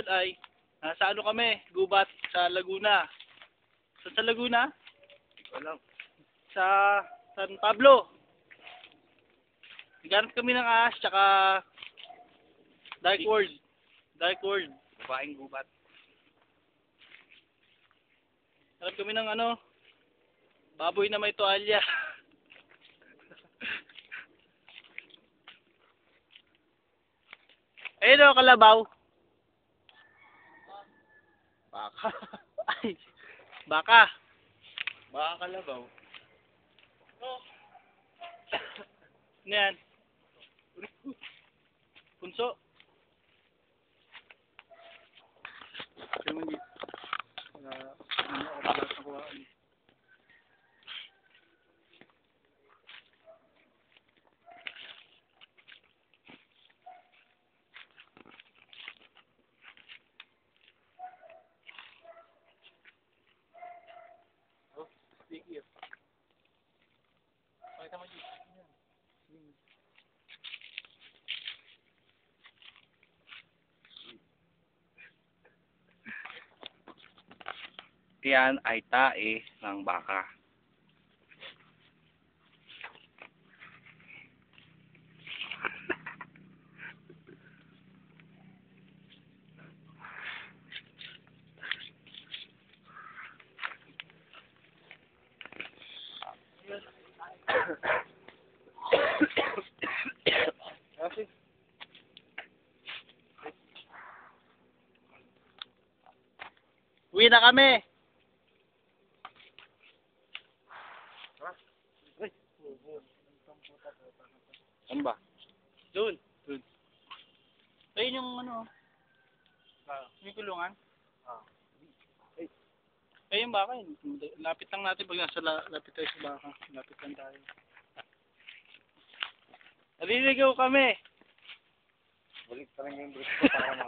ngayon ay nasa ano kami, gubat sa Laguna. Sa, sa Laguna? Wala. Sa San Pablo. Naghanap kami ng ahas, tsaka Dark World. Dark World. Babaeng gubat. Hanap kami ng ano, baboy na may toalya. Ayun o, kalabaw. Baka. Ay, baka. Baka kalabaw. Ano yan? Punso. Kaya mo hindi. Wala. Hindi ako Pakita. Yan ay tae ng baka. Kasi, Uwi na kami. Ano ba? Doon. Doon. Ayun yung ano. Ah, yung kulungan. Ah. Ayun yung baka yun. Lapit lang natin pag nasa la, lapit tayo sa baka. Lapit lang tayo. Naliligaw kami. Balik pa rin yung balik ko para